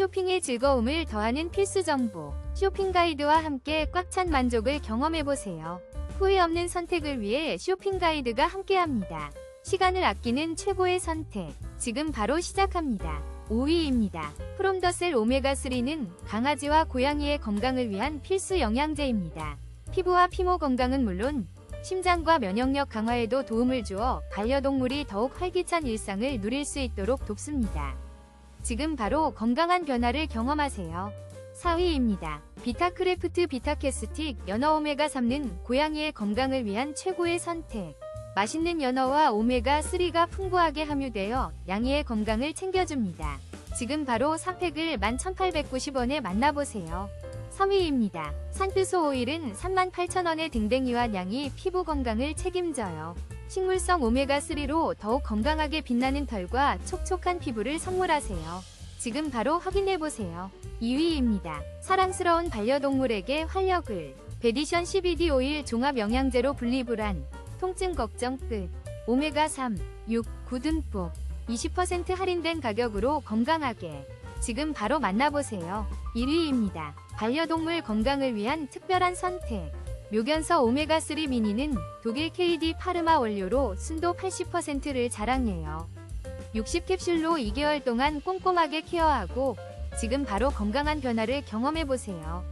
쇼핑의 즐거움을 더하는 필수 정보. 쇼핑 가이드와 함께 꽉 찬 만족을 경험해보세요. 후회 없는 선택을 위해 쇼핑 가이드가 함께합니다. 시간을 아끼는 최고의 선택. 지금 바로 시작합니다. 5위입니다. 프롬더셀 오메가3는 강아지와 고양이의 건강을 위한 필수 영양제입니다. 피부와 피모 건강은 물론 심장과 면역력 강화에도 도움을 주어 반려동물이 더욱 활기찬 일상을 누릴 수 있도록 돕습니다. 지금 바로 건강한 변화를 경험하세요. 4위입니다. 비타크래프트 비타캐스틱 연어 오메가3는 고양이의 건강을 위한 최고의 선택. 맛있는 연어와 오메가3가 풍부하게 함유되어 양이의 건강을 챙겨줍니다. 지금 바로 3팩을 11,890원에 만나보세요. 3위입니다. 산뜻소 오일은 38,000원의 댕댕이와 양이 피부 건강을 책임져요. 식물성 오메가3로 더욱 건강하게 빛나는 털과 촉촉한 피부를 선물하세요. 지금 바로 확인해보세요. 2위입니다. 사랑스러운 반려동물에게 활력을 베디션 CBD 오일 종합 영양제로 분리불안 통증 걱정 끝 오메가3, 6, 9듬뿍 20% 할인된 가격으로 건강하게 지금 바로 만나보세요. 1위입니다. 반려동물 건강을 위한 특별한 선택 묘견서 오메가3 미니는 독일 KD 파르마 원료로 순도 80%를 자랑해요. 60캡슐로 2개월 동안 꼼꼼하게 케어하고 지금 바로 건강한 변화를 경험해보세요.